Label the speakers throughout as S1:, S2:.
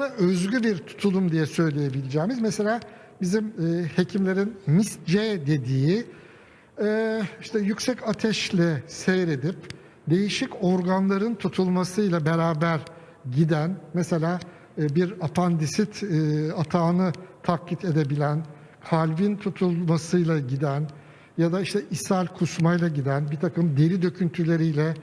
S1: özgü bir tutulum diye söyleyebileceğimiz mesela bizim e, hekimlerin MIS-C dediği e, işte yüksek ateşle seyredip değişik organların tutulmasıyla beraber giden mesela e, bir apandisit e, atağını taklit edebilen kalbin tutulmasıyla giden ya da işte ishal kusmayla giden bir takım deri döküntüleriyle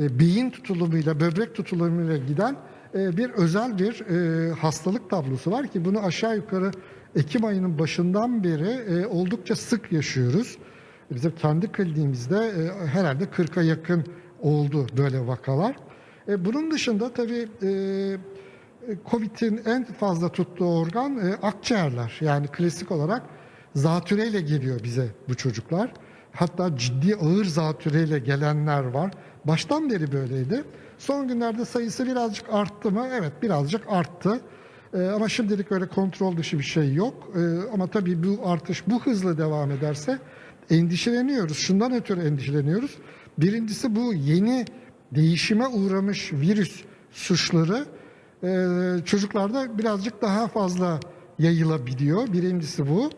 S1: e, beyin tutulumuyla, böbrek tutulumuyla giden bir özel bir e, hastalık tablosu var ki bunu aşağı yukarı Ekim ayının başından beri e, oldukça sık yaşıyoruz. Bizim kendi kliniğimizde e, herhalde 40'a yakın oldu böyle vakalar. E, bunun dışında tabii e, COVID'in en fazla tuttuğu organ e, akciğerler. Yani klasik olarak zatüreyle geliyor bize bu çocuklar. Hatta ciddi ağır zatüreyle gelenler var. Baştan beri böyleydi. Son günlerde sayısı birazcık arttı mı? Evet birazcık arttı. Ee, ama şimdilik öyle kontrol dışı bir şey yok. Ee, ama tabii bu artış bu hızla devam ederse endişeleniyoruz. Şundan ötürü endişeleniyoruz. Birincisi bu yeni değişime uğramış virüs suçları e, çocuklarda birazcık daha fazla yayılabiliyor. Birincisi bu.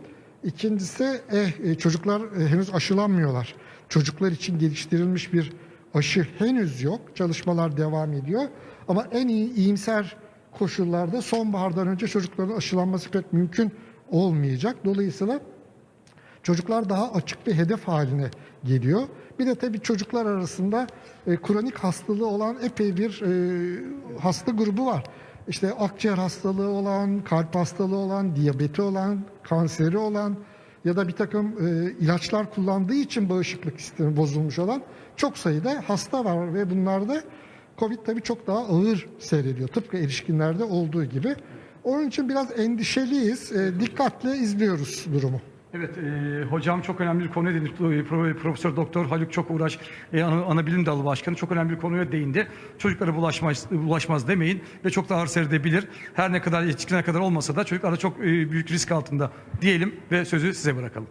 S1: İkincisi eh, e, çocuklar e, henüz aşılanmıyorlar. Çocuklar için geliştirilmiş bir aşı henüz yok. Çalışmalar devam ediyor. Ama en iyi iyimser koşullarda sonbahardan önce çocukların aşılanması pek mümkün olmayacak. Dolayısıyla çocuklar daha açık bir hedef haline geliyor. Bir de tabii çocuklar arasında e, kronik hastalığı olan epey bir e, hasta grubu var. İşte akciğer hastalığı olan, kalp hastalığı olan, diyabeti olan, kanseri olan ya da bir takım e, ilaçlar kullandığı için bağışıklık sistemi bozulmuş olan çok sayıda hasta var ve bunlarda Covid tabii çok daha ağır seyrediyor. Tıpkı erişkinlerde olduğu gibi. Onun için biraz endişeliyiz. E, dikkatle izliyoruz durumu.
S2: Evet, e, hocam çok önemli bir konuya değindi. Pro- Profesör Doktor Haluk Çok Uğraş, e, ana, ana bilim dalı başkanı çok önemli bir konuya değindi. Çocuklara bulaşmaz, bulaşmaz demeyin ve çok da ağır seyredebilir. Her ne kadar yetişkinler kadar olmasa da çocuklar da çok e, büyük risk altında diyelim ve sözü size bırakalım.